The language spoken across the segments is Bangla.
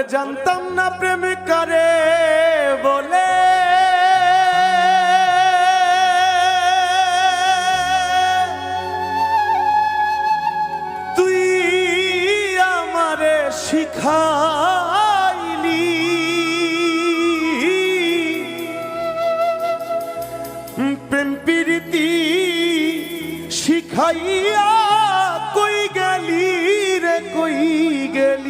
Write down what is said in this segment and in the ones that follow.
ওরে জানতাম না প্রেমিকারে বলে। তুই আমারে শিখাইলি। প্রেম প্রীতি শিখাইয়া কই গেলি রে, কই গেলি?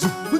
不。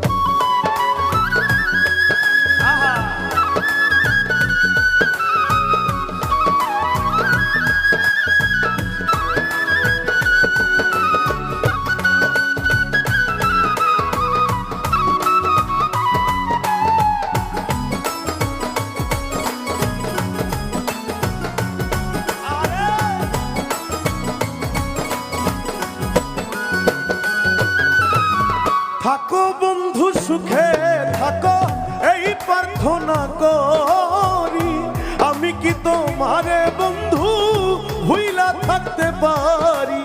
তোমারে বন্ধু, ভুইলা থাকতে পারি।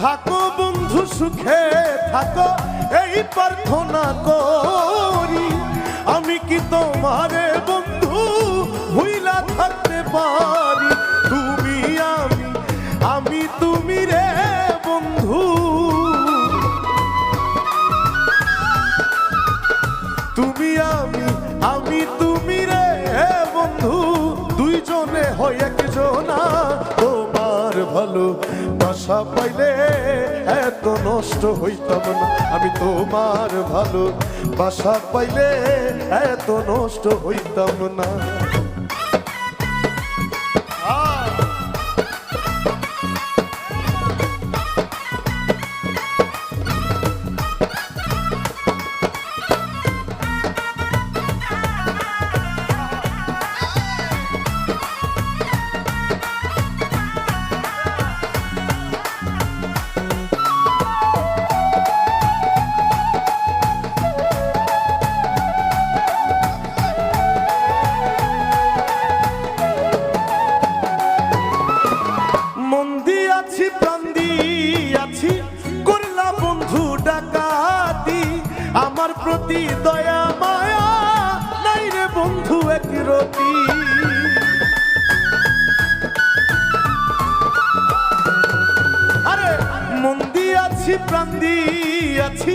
থাকো বন্ধু, সুখে থাকো, এই প্রার্থনা করি। আমি কি তোমারে বন্ধু, ভুইলা থাকতে পারি? তুমি আমি আমি তুমি রে বন্ধু, দুইজনে হয় একজনা। তোমার ভালো বাসা পাইলে এত নষ্ট হইতাম না। আমি তোমার ভালো বাসা পাইলে এত নষ্ট হইতাম না। দিয়াছি প্রাণ দিয়াছি, করলা বন্ধু ডাকাতি। আমার প্রতি দয়া, মায়া, নাই রে বন্ধু, এক রতি। আরে, মন দিয়াছি, প্রাণ দিয়াছি,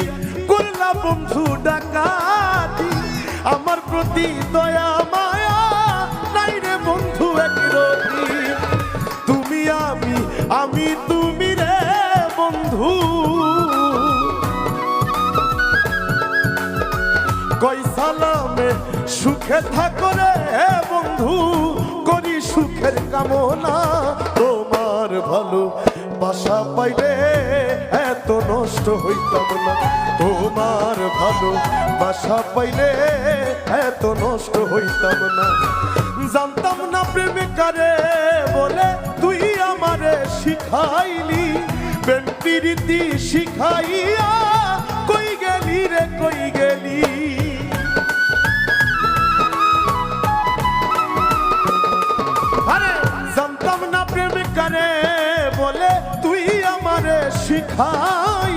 করলা বন্ধু ডাকাতি। আমার প্রতি দয়া, মায়া, নাই রে বন্ধু, এক রতি। বন্ধু। কই সুখে থাকো রে বন্ধু, করি সুখের কামনা। তোমার ভালো বাসা পাইলে এত নষ্ট হইতাম না। তোমার ভালো বাসা পাইলে এত নষ্ট হইতাম না। জানতাম না প্রেমে কারে বলে তুই আমারে শিখাইলি। প্রীতি শিখাইয়া, কই গেলি রে, কই গেলি? আরে, জানতাম না প্রেম করে বলে তুই আমারে শিখাইলি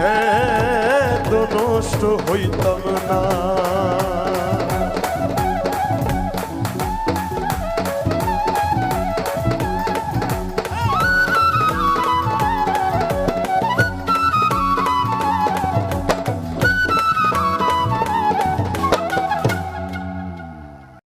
এত নষ্ট হইতাম না।